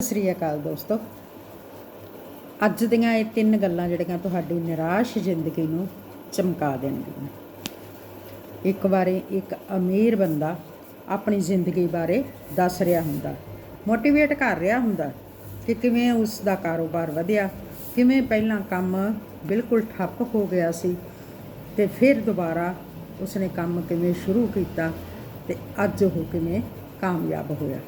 ਸਤਿ ਸ੍ਰੀ ਅਕਾਲ ਦੋਸਤੋ। ਅੱਜ ਦੀਆਂ ਇਹ ਤਿੰਨ ਗੱਲਾਂ ਜਿਹੜੀਆਂ ਤੁਹਾਡੀ ਨਿਰਾਸ਼ ਜ਼ਿੰਦਗੀ ਨੂੰ ਚਮਕਾ ਦੇਣਗੀਆਂ। ਇੱਕ ਵਾਰੀ ਇੱਕ ਅਮੀਰ ਬੰਦਾ ਆਪਣੀ ਜ਼ਿੰਦਗੀ ਬਾਰੇ ਦੱਸ ਰਿਹਾ ਹੁੰਦਾ ਮੋਟੀਵੇਟ ਕਰ ਰਿਹਾ ਹੁੰਦਾ ਕਿ ਕਿਵੇਂ ਉਸ ਦਾ ਕਾਰੋਬਾਰ ਵਧਿਆ, ਕਿਵੇਂ ਪਹਿਲਾਂ ਕੰਮ ਬਿਲਕੁਲ ਠੱਪ ਹੋ ਗਿਆ ਸੀ ਤੇ ਫਿਰ ਦੁਬਾਰਾ ਉਸਨੇ ਕੰਮ ਕਿਵੇਂ ਸ਼ੁਰੂ ਕੀਤਾ ਤੇ ਅੱਜ ਉਹ ਕਿਵੇਂ ਕਾਮਯਾਬ ਹੋਇਆ।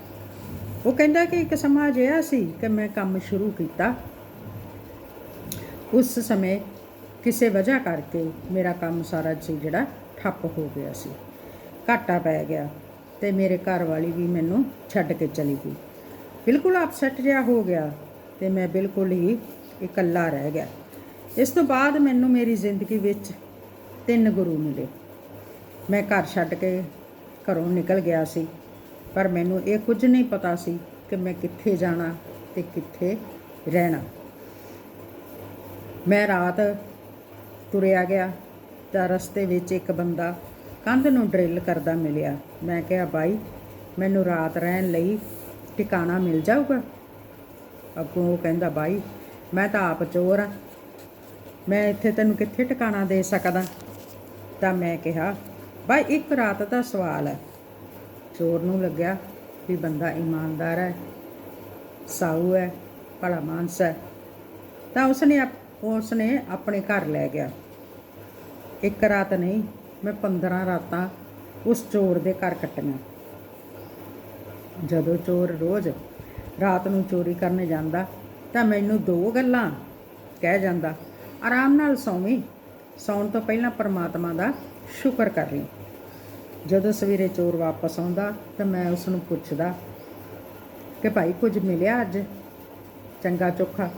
ਉਹ ਕਹਿੰਦਾ ਕਿ ਇੱਕ ਸਮਾਂ ਅਜਿਹਾ ਸੀ ਕਿ ਮੈਂ ਕੰਮ ਸ਼ੁਰੂ ਕੀਤਾ। ਉਸ ਸਮੇਂ ਕਿਸੇ ਵਜ੍ਹਾ ਕਰਕੇ ਮੇਰਾ ਕੰਮ ਸਾਰਾ ਜਿਹੜਾ ਠੱਪ ਹੋ ਗਿਆ ਸੀ। ਘਾਟਾ ਪੈ ਗਿਆ ਤੇ ਮੇਰੇ ਘਰ ਵਾਲੀ ਵੀ ਮੈਨੂੰ ਛੱਡ ਕੇ ਚਲੀ ਗਈ। ਬਿਲਕੁਲ ਅਪਸੈਟ ਜਿਹਾ ਹੋ ਗਿਆ ਤੇ ਮੈਂ ਬਿਲਕੁਲ ਹੀ ਇਕੱਲਾ ਰਹਿ ਗਿਆ। ਇਸ ਤੋਂ ਬਾਅਦ ਮੈਨੂੰ ਮੇਰੀ ਜ਼ਿੰਦਗੀ ਵਿੱਚ ਤਿੰਨ ਗੁਰੂ ਮਿਲੇ। ਮੈਂ ਘਰ ਛੱਡ ਕੇ ਘਰੋਂ ਨਿਕਲ ਗਿਆ ਸੀ। ਪਰ ਮੈਨੂੰ ਇਹ ਕੁਝ ਨਹੀਂ ਪਤਾ ਸੀ ਕਿ ਮੈਂ ਕਿੱਥੇ ਜਾਣਾ ਤੇ ਕਿੱਥੇ ਰਹਿਣਾ। ਮੈਂ ਰਾਤ ਤੁਰਿਆ ਗਿਆ ਤਾਂ ਰਸਤੇ ਵਿੱਚ ਇੱਕ ਬੰਦਾ ਕੰਧ ਨੂੰ ਡਰਿਲ ਕਰਦਾ ਮਿਲਿਆ। ਮੈਂ ਕਿਹਾ, ਬਾਈ, ਮੈਨੂੰ ਰਾਤ ਰਹਿਣ ਲਈ ਟਿਕਾਣਾ ਮਿਲ ਜਾਊਗਾ? ਅੱਗੋਂ ਉਹ ਕਹਿੰਦਾ, ਬਾਈ, ਮੈਂ ਤਾਂ ਆਪ ਚੋਰ ਆ ਮੈਂ ਇੱਥੇ ਤੈਨੂੰ ਕਿੱਥੇ ਟਿਕਾਣਾ ਦੇ ਸਕਦਾ? ਤਾਂ ਮੈਂ ਕਿਹਾ, ਬਾਈ, ਇੱਕ ਰਾਤ ਦਾ ਸਵਾਲ ਹੈ। ਚੋਰ ਨੂੰ ਲੱਗਿਆ ਵੀ ਬੰਦਾ ਇਮਾਨਦਾਰ ਹੈ, ਸਾਊ ਹੈ, ਭਲਾ ਮਾਨਸ ਹੈ। ਤਾਂ ਉਸਨੇ ਆਪ- ਉਸਨੇ ਆਪਣੇ ਘਰ ਲੈ ਗਿਆ। ਇੱਕ ਰਾਤ ਨਹੀਂ, ਮੈਂ 15 ਰਾਤਾਂ ਉਸ ਚੋਰ ਦੇ ਘਰ ਕੱਟੀਆਂ। ਜਦੋਂ ਚੋਰ ਰੋਜ਼ ਰਾਤ ਨੂੰ ਚੋਰੀ ਕਰਨ ਜਾਂਦਾ, ਤਾਂ ਮੈਨੂੰ ਦੋ ਗੱਲਾਂ ਕਹਿ ਜਾਂਦਾ। ਆਰਾਮ ਨਾਲ ਸੌਵੀਂ, ਸੌਣ ਤੋਂ ਪਹਿਲਾਂ ਪਰਮਾਤਮਾ ਦਾ ਸ਼ੁਕਰ ਕਰ ਲਈ। ਜਦੋਂ ਸਵੇਰੇ ਚੋਰ ਵਾਪਸ ਆਉਂਦਾ ਤਾਂ ਮੈਂ ਉਸ ਨੂੰ ਪੁੱਛਦਾ ਕਿ ਭਾਈ ਕੁਝ ਮਿਲਿਆ ਅੱਜ? ਚੰਗਾ ਚੋਖਾ।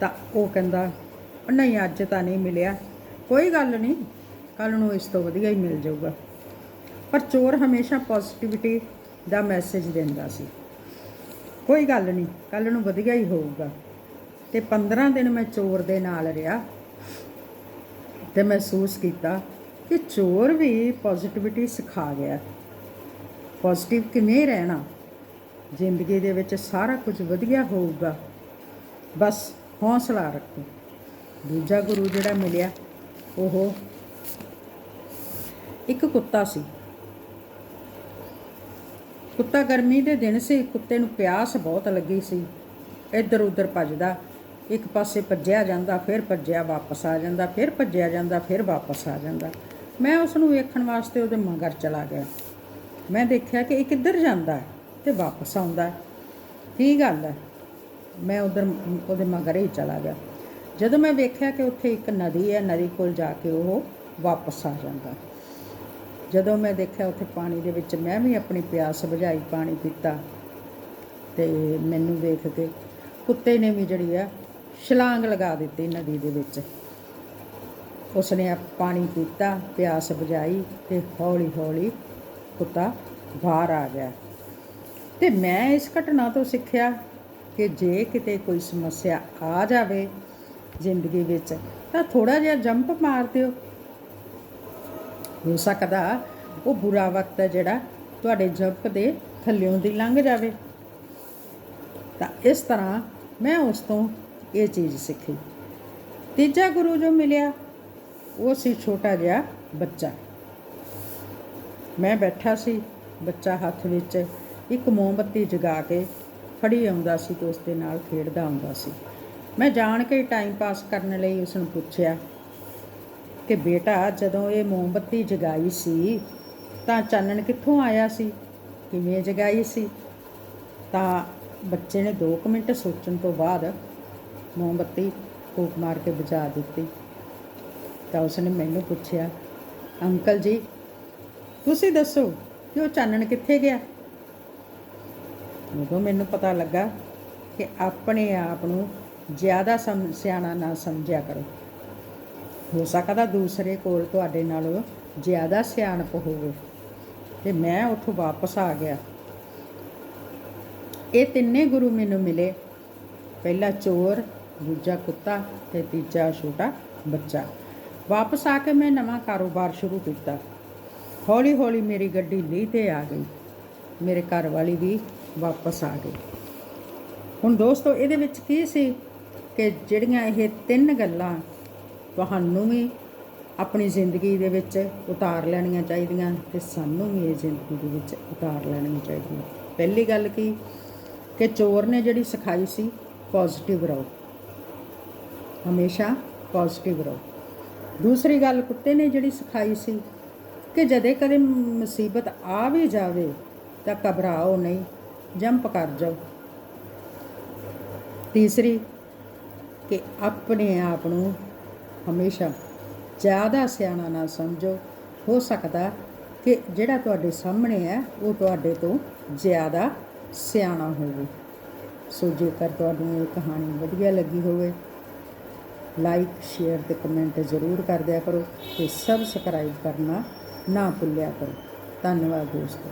ਤਾਂ ਉਹ ਕਹਿੰਦਾ, ਨਹੀਂ, ਅੱਜ ਤਾਂ ਨਹੀਂ ਮਿਲਿਆ। ਕੋਈ ਗੱਲ ਨਹੀਂ ਕੱਲ ਨੂੰ ਇਸ ਤੋਂ ਵਧੀਆ ਹੀ ਮਿਲ ਜਾਊਗਾ। ਪਰ ਚੋਰ ਹਮੇਸ਼ਾ ਪੋਜ਼ਿਟਿਵਿਟੀ ਦਾ ਮੈਸੇਜ ਦਿੰਦਾ ਸੀ। ਕੋਈ ਗੱਲ ਨਹੀਂ ਕੱਲ ਨੂੰ ਵਧੀਆ ਹੀ ਹੋਊਗਾ। ਤੇ 15 ਦਿਨ ਮੈਂ ਚੋਰ ਦੇ ਨਾਲ ਰਿਹਾ ਤੇ ਮਹਿਸੂਸ ਕੀਤਾ ਕਿ ਚੋਰ ਵੀ ਪੋਜ਼ਿਟਿਵਿਟੀ ਸਿਖਾ ਗਿਆ। ਪੋਜ਼ਿਟਿਵ ਕਿਵੇਂ ਰਹਿਣਾ? ਜ਼ਿੰਦਗੀ ਦੇ ਵਿੱਚ ਸਾਰਾ ਕੁਝ ਵਧੀਆ ਹੋਊਗਾ। ਬਸ ਹੌਸਲਾ ਰੱਖੋ। ਦੂਜਾ ਗੁਰੂ ਜਿਹੜਾ ਮਿਲਿਆ, ਉਹ ਇੱਕ ਕੁੱਤਾ ਸੀ। ਕੁੱਤਾ ਗਰਮੀ ਦੇ ਦਿਨ ਸੀ, ਕੁੱਤੇ ਨੂੰ ਪਿਆਸ ਬਹੁਤ ਲੱਗੀ ਸੀ। ਇੱਧਰ ਉੱਧਰ ਭੱਜਦਾ, ਇੱਕ ਪਾਸੇ ਭੱਜਿਆ ਜਾਂਦਾ, ਫਿਰ ਭੱਜਿਆ ਵਾਪਸ ਆ ਜਾਂਦਾ, ਫਿਰ ਭੱਜਿਆ ਜਾਂਦਾ, ਫਿਰ ਵਾਪਸ ਆ ਜਾਂਦਾ। ਮੈਂ ਉਸ ਨੂੰ ਵੇਖਣ ਵਾਸਤੇ ਉਹਦੇ ਮਗਰ ਚਲਾ ਗਿਆ। ਮੈਂ ਦੇਖਿਆ ਕਿ ਇਹ ਕਿੱਧਰ ਜਾਂਦਾ ਹੈ ਤੇ ਵਾਪਸ ਆਉਂਦਾ ਹੈ। ਕੀ ਗੱਲ ਹੈ? ਮੈਂ ਉਧਰ ਉਹਦੇ ਮਗਰ ਹੀ ਚਲਾ ਗਿਆ। ਜਦੋਂ ਮੈਂ ਵੇਖਿਆ ਕਿ ਉੱਥੇ ਇੱਕ ਨਦੀ ਹੈ, ਨਦੀ ਕੋਲ ਜਾ ਕੇ ਉਹ ਵਾਪਸ ਆ ਜਾਂਦਾ ਜਦੋਂ ਮੈਂ ਦੇਖਿਆ ਉੱਥੇ ਪਾਣੀ ਦੇ ਵਿੱਚ ਮੈਂ ਵੀ ਆਪਣੀ ਪਿਆਸ ਬੁਝਾਈ, ਪਾਣੀ ਪੀਤਾ ਤੇ ਮੈਨੂੰ ਵੇਖ ਕੇ ਕੁੱਤੇ ਨੇ ਵੀ ਜਿਹੜੀ ਆ, ਛਲਾਂਗ ਲਗਾ ਦਿੱਤੀ ਨਦੀ ਦੇ ਵਿੱਚ। ਉਸਨੇ ਪਾਣੀ ਪੀਤਾ, ਪਿਆਸ ਬੁਝਾਈ ਤੇ ਹੌਲੀ ਹੌਲੀ ਕੁੱਤਾ ਬਾਹਰ ਆ ਗਿਆ। ਤੇ ਮੈਂ ਇਸ ਘਟਨਾ ਤੋਂ ਸਿੱਖਿਆ ਕਿ ਜੇ ਕਿਤੇ ਕੋਈ ਸਮੱਸਿਆ ਆ ਜਾਵੇ ਜ਼ਿੰਦਗੀ ਵਿੱਚ, ਤਾਂ ਥੋੜਾ ਜਿਹਾ ਜੰਪ ਮਾਰ ਦਿਓ। ਹੋ ਸਕਦਾ ਉਹ ਬੁਰਾ ਵਕਤ ਹੈ ਜਿਹੜਾ ਤੁਹਾਡੇ ਜੰਪ ਦੇ ਥੱਲਿਓਂ ਦੀ ਲੰਘ ਜਾਵੇ। ਤਾਂ ਇਸ ਤਰ੍ਹਾਂ ਮੈਂ ਉਸ ਤੋਂ ਇਹ ਚੀਜ਼ ਸਿੱਖੀ। ਤੀਜਾ ਗੁਰੂ ਜੋ ਮਿਲਿਆ ਉਹ ਸੀ ਛੋਟਾ ਜਿਹਾ ਬੱਚਾ। ਮੈਂ ਬੈਠਾ ਸੀ ਬੱਚਾ ਹੱਥ ਵਿੱਚ, ਇੱਕ ਮੋਮਬੱਤੀ ਜਗਾ ਕੇ ਫੜੀ ਆਉਂਦਾ ਸੀ ਤੇ ਉਸ ਦੇ ਨਾਲ ਖੇਡਦਾ ਆਉਂਦਾ ਸੀ। ਮੈਂ ਜਾਣ ਕੇ ਟਾਈਮ ਪਾਸ ਕਰਨ ਲਈ ਉਸ ਨੂੰ ਪੁੱਛਿਆ ਕਿ ਬੇਟਾ, ਜਦੋਂ ਇਹ ਮੋਮਬੱਤੀ ਜਗਾਈ ਸੀ ਤਾਂ ਚਾਨਣ ਕਿੱਥੋਂ ਆਇਆ ਸੀ? ਕਿਵੇਂ ਜਗਾਈ ਸੀ? ਤਾਂ ਬੱਚੇ ਨੇ 2 ਮਿੰਟ ਸੋਚਣ ਤੋਂ ਬਾਅਦ ਮੋਮਬੱਤੀ ਫੂਕ ਮਾਰ ਕੇ ਬੁਝਾ ਦਿੱਤੀ। ਤਾਂ ਉਸਨੇ ਮੈਨੂੰ ਪੁੱਛਿਆ, ਅੰਕਲ ਜੀ, ਤੁਸੀਂ ਦੱਸੋ ਕਿ ਉਹ ਚਾਨਣ ਕਿੱਥੇ ਗਿਆ? ਉਦੋਂ ਮੈਨੂੰ ਪਤਾ ਲੱਗਾ ਕਿ ਆਪਣੇ ਆਪ ਨੂੰ ਜ਼ਿਆਦਾ ਸਮ, ਸਿਆਣਾ ਨਾ ਸਮਝਿਆ ਕਰੋ। ਹੋ ਸਕਦਾ ਦੂਸਰੇ ਕੋਲ ਤੁਹਾਡੇ ਨਾਲੋਂ ਜ਼ਿਆਦਾ ਸਿਆਣਪ ਹੋਵੇ ਤੇ ਮੈਂ ਉੱਥੋਂ ਵਾਪਸ ਆ ਗਿਆ। ਇਹ ਤਿੰਨੇ ਗੁਰੂ ਮੈਨੂੰ ਮਿਲੇ। ਪਹਿਲਾ ਚੋਰ, ਦੂਜਾ ਕੁੱਤਾ ਤੇ ਤੀਜਾ ਛੋਟਾ ਬੱਚਾ। ਵਾਪਸ ਆ ਕੇ ਮੈਂ ਨਵਾਂ ਕਾਰੋਬਾਰ ਸ਼ੁਰੂ ਕੀਤਾ। ਹੌਲੀ ਹੌਲੀ ਮੇਰੀ ਗੱਡੀ ਲੀਹ ਤੇ ਆ ਗਈ। ਮੇਰੇ ਘਰ ਵਾਲੀ ਵੀ ਵਾਪਸ ਆ ਗਈ। ਹੁਣ ਦੋਸਤੋ, ਇਹਦੇ ਵਿੱਚ ਕੀ ਸੀ ਕਿ ਜਿਹੜੀਆਂ ਇਹ ਤਿੰਨ ਗੱਲਾਂ ਤੁਹਾਨੂੰ ਵੀ ਆਪਣੀ ਜ਼ਿੰਦਗੀ ਦੇ ਵਿੱਚ ਉਤਾਰ ਲੈਣੀਆਂ ਚਾਹੀਦੀਆਂ ਤੇ ਸਾਨੂੰ ਵੀ ਇਹ ਜ਼ਿੰਦਗੀ ਦੇ ਵਿੱਚ ਉਤਾਰ ਲੈਣੀਆਂ ਚਾਹੀਦੀਆਂ। ਪਹਿਲੀ ਗੱਲ ਕੀ? ਕਿ ਚੋਰ ਨੇ ਜਿਹੜੀ ਸਿਖਾਈ ਸੀ ਪੋਜ਼ਿਟਿਵ ਰਹੋ। ਹਮੇਸ਼ਾ ਪੋਜ਼ਿਟਿਵ ਰਹੋ। ਦੂਸਰੀ ਗੱਲ, ਕੁੱਤੇ ਨੇ ਜਿਹੜੀ ਸਿਖਾਈ ਸੀ ਕਿ ਜਦੇ ਕਦੇ ਮੁਸੀਬਤ ਆ ਵੀ ਜਾਵੇ ਤਾਂ ਘਬਰਾਓ ਨਹੀਂ, ਜੰਪ ਕਰ ਜਾਓ। ਤੀਸਰੀ, ਕਿ ਆਪਣੇ ਆਪ ਨੂੰ ਹਮੇਸ਼ਾ ਜ਼ਿਆਦਾ ਸਿਆਣਾ ਨਾ ਸਮਝੋ। ਹੋ ਸਕਦਾ ਕਿ ਜਿਹੜਾ ਤੁਹਾਡੇ ਸਾਹਮਣੇ ਹੈ, ਉਹ ਤੁਹਾਡੇ ਤੋਂ ਜ਼ਿਆਦਾ ਸਿਆਣਾ ਹੋਵੇ। ਸੋ ਜੇਕਰ ਤੁਹਾਨੂੰ ਇਹ ਕਹਾਣੀ ਵਧੀਆ ਲੱਗੀ ਹੋਵੇ ਲਾਈਕ, ਸ਼ੇਅਰ ਤੇ ਕਮੈਂਟ ਜ਼ਰੂਰ ਕਰ ਦਿਆ ਕਰੋ ਤੇ ਸਬਸਕ੍ਰਾਈਬ ਕਰਨਾ ਨਾ ਭੁੱਲਿਆ ਕਰੋ। ਧੰਨਵਾਦ ਦੋਸਤੋ।